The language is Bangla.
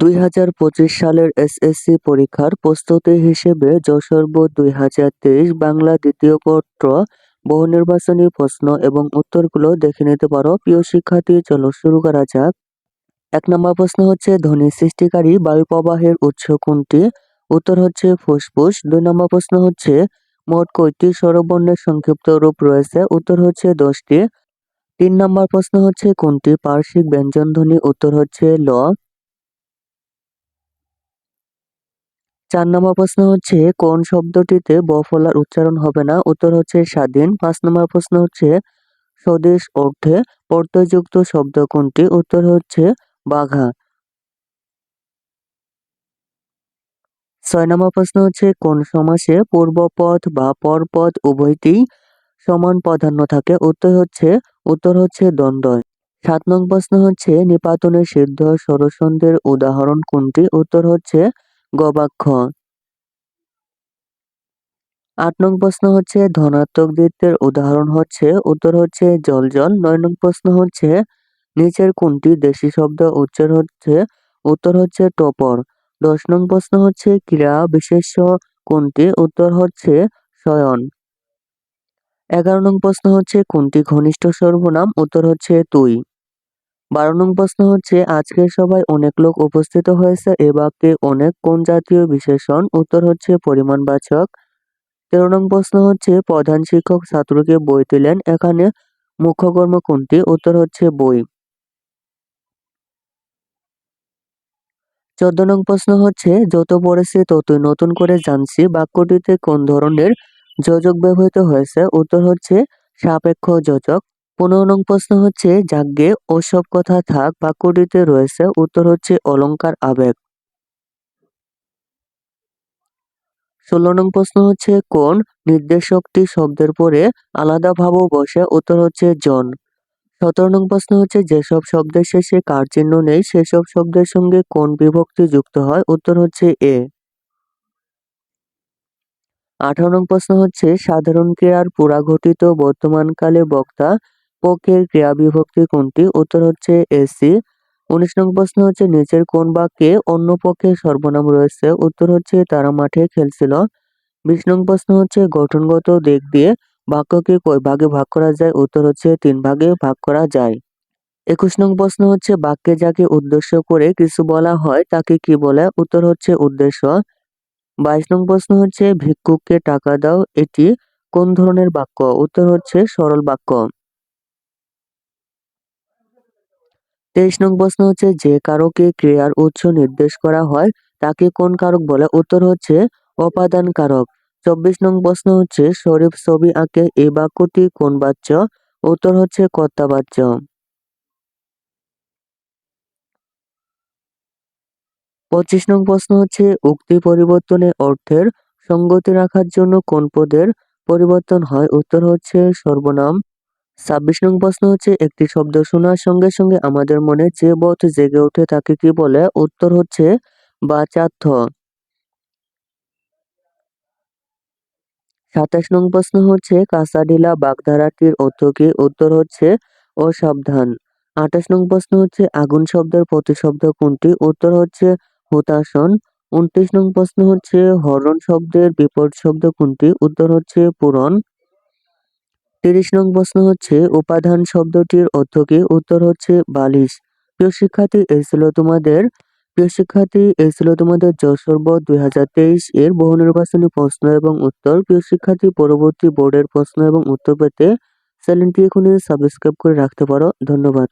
দুই হাজার পঁচিশ সালের এসএসসি পরীক্ষার প্রস্তুতি হিসেবে যশোর বোর্ড দুই হাজার তেইশ, বাংলা দ্বিতীয় পত্র, বহু নির্বাচনী প্রশ্ন এবং উত্তরগুলো দেখে নিতে পারো। প্রিয় শিক্ষার্থী, চলো শুরু করা যাক। এক নম্বর প্রশ্ন হচ্ছে, ধ্বনি সৃষ্টিকারী বায়ু প্রবাহের উৎস কোনটি? উত্তর হচ্ছে ফুসফুস। দুই নম্বর প্রশ্ন হচ্ছে, মোট কয়টি স্বরবর্ণের সংক্ষিপ্ত রূপ রয়েছে? উত্তর হচ্ছে দশটি। তিন নম্বর প্রশ্ন হচ্ছে, কোনটি পার্শ্বিক ব্যঞ্জনধ্বনি উত্তর হচ্ছে ল। চার নম্বর প্রশ্ন হচ্ছে, কোন শব্দটিতে ব ফলার উচ্চারণ হবে না? উত্তর হচ্ছে স্বাধীন। পাঁচ নম্বর প্রশ্ন হচ্ছে, স্বদেশ অর্থে প্রত্যয়যুক্ত শব্দ কোনটি? উত্তর হচ্ছে বাঘা। ছয় নম্বর প্রশ্ন হচ্ছে, কোন সমাসে পূর্বপদ বা পরপদ উভয়টিই সমান প্রাধান্য থাকে? উত্তর হচ্ছে উত্তর হচ্ছে দ্বন্দ্ব। সাত নং প্রশ্ন হচ্ছে, নিপাতনের সিদ্ধ সরসন্ধের উদাহরণ কোনটি? উত্তর হচ্ছে গবাক্ষ। আট নং প্রশ্ন হচ্ছে, ধনাত্মক দ্বিত্বের উদাহরণ হচ্ছে, উত্তর হচ্ছে জল জল নয় নং প্রশ্ন হচ্ছে, নিচের কোনটি দেশি শব্দ? উচ্চার হচ্ছে, উত্তর হচ্ছে টপর। দশ নং প্রশ্ন হচ্ছে, ক্রীড়া বিশেষ্য কোনটি? উত্তর হচ্ছে, শয়ন। এগারো নং প্রশ্ন হচ্ছে, কোনটি ঘনিষ্ঠ সর্বনাম? উত্তর হচ্ছে তুই। বারো নং প্রশ্ন হচ্ছে, আজকের সবাই অনেক লোক উপস্থিত হয়েছে, এ বাক্যে অনেক কোন জাতীয় বিশেষণ? উত্তর হচ্ছে পরিমাণবাচক। তেরো নং প্রশ্ন হচ্ছে, প্রধান শিক্ষক ছাত্রকে বই দিলেন, এখানে মুখ্য কর্ম কোনটি? উত্তর হচ্ছে বই। চোদ্দ নং প্রশ্ন হচ্ছে, যত পড়েছি ততই নতুন করে জানছি, বাক্যটিতে কোন ধরনের যোজক ব্যবহৃত হয়েছে? উত্তর হচ্ছে, সাপেক্ষ যোজক। পনেরো নং প্রশ্ন হচ্ছে, যাজ্ঞে, ওসব কথা থাক, বাক্যটিতে রয়েছে উত্তর হচ্ছে অলঙ্কার আবেগ। ষোলো নং প্রশ্ন হচ্ছে, কোন নির্দেশকটি শব্দের পরে আলাদা ভাবও বসে? উত্তর হচ্ছে, জন। সতেরো নং প্রশ্ন হচ্ছে, যেসব শব্দের শেষে কার চিহ্ন নেই, সেসব শব্দের সঙ্গে কোন বিভক্তি যুক্ত হয়? উত্তর হচ্ছে, এ। আঠারো নং প্রশ্ন হচ্ছে, সাধারণ ক্রিয়ার পুরাঘটিত বর্তমানকালে বক্তা পক্ষের ক্রিয়া বিভক্তি কোনটি? উত্তর হচ্ছে এসি। উনিশ নং প্রশ্ন হচ্ছে, নিচের কোন বাক্যে অন্য পক্ষের সর্বনাম রয়েছে? উত্তর হচ্ছে, তারা মাঠে খেলছিল। বিশ নং প্রশ্ন হচ্ছে, গঠনগত দিক দিয়ে বাক্যকে কয় ভাগে ভাগ করা যায়? উত্তর হচ্ছে, তিন ভাগে ভাগ করা যায়। একুশ নং প্রশ্ন হচ্ছে, বাক্যে যাকে উদ্দেশ্য করে কিছু বলা হয়, তাকে কি বলে? উত্তর হচ্ছে, উদ্দেশ্য। বাইশ নং প্রশ্ন হচ্ছে, ভিক্ষুককে টাকা দাও, এটি কোন ধরনের বাক্য? উত্তর হচ্ছে, সরল বাক্য। তেইশ নং প্রশ্ন হচ্ছে, যে কারকে ক্রিয়ার উৎস নির্দেশ করা হয়, তাকে কোন কারক বলে? উত্তর হচ্ছে, অপাদান কারক। চব্বিশ নং প্রশ্ন হচ্ছে, শরীফ ছবি আঁকে এই বাক্যটি কোন বাচ্য? উত্তর হচ্ছে, কর্তা বাচ্য। পঁচিশ নং প্রশ্ন হচ্ছে, উক্তি পরিবর্তনে অর্থের সঙ্গতি রাখার জন্য কোন পদের পরিবর্তন হয়? উত্তর হচ্ছে, সর্বনাম। ছাব্বিশ নং প্রশ্ন হচ্ছে, একটি শব্দ শোনার সঙ্গে সঙ্গে আমাদের মনে যে বোধ জেগে ওঠে তাকে কি বলে? উত্তর হচ্ছে, বাচার্থ। সাতাশ নং প্রশ্ন হচ্ছে কাঁচাডিলা বাগধারাটির অর্থ কি? উত্তর হচ্ছে, অসাবধান। আঠাশ নং প্রশ্ন হচ্ছে, আগুন শব্দের প্রতিশব্দ কোনটি? উত্তর হচ্ছে হুতাসন উনত্রিশ নং প্রশ্ন হচ্ছে, হরণ শব্দের বিপরীত শব্দ কোনটি? উত্তর হচ্ছে, পূরণ। তিরিশ নং প্রশ্ন হচ্ছে, উপাদান শব্দটির অর্থ কি? উত্তর হচ্ছে বালিশ। প্রিয় শিক্ষার্থী, এই ছিল তোমাদের, প্রিয় শিক্ষার্থী, এই ছিল তোমাদের যশোর বোর্ড দুই হাজার তেইশ এর বহু নির্বাচনী প্রশ্ন এবং উত্তর। প্রিয় শিক্ষার্থী, পরবর্তী বোর্ডের প্রশ্ন এবং উত্তর পেতে চ্যানেলটি এখনই সাবস্ক্রাইব করে রাখতে পারো। ধন্যবাদ।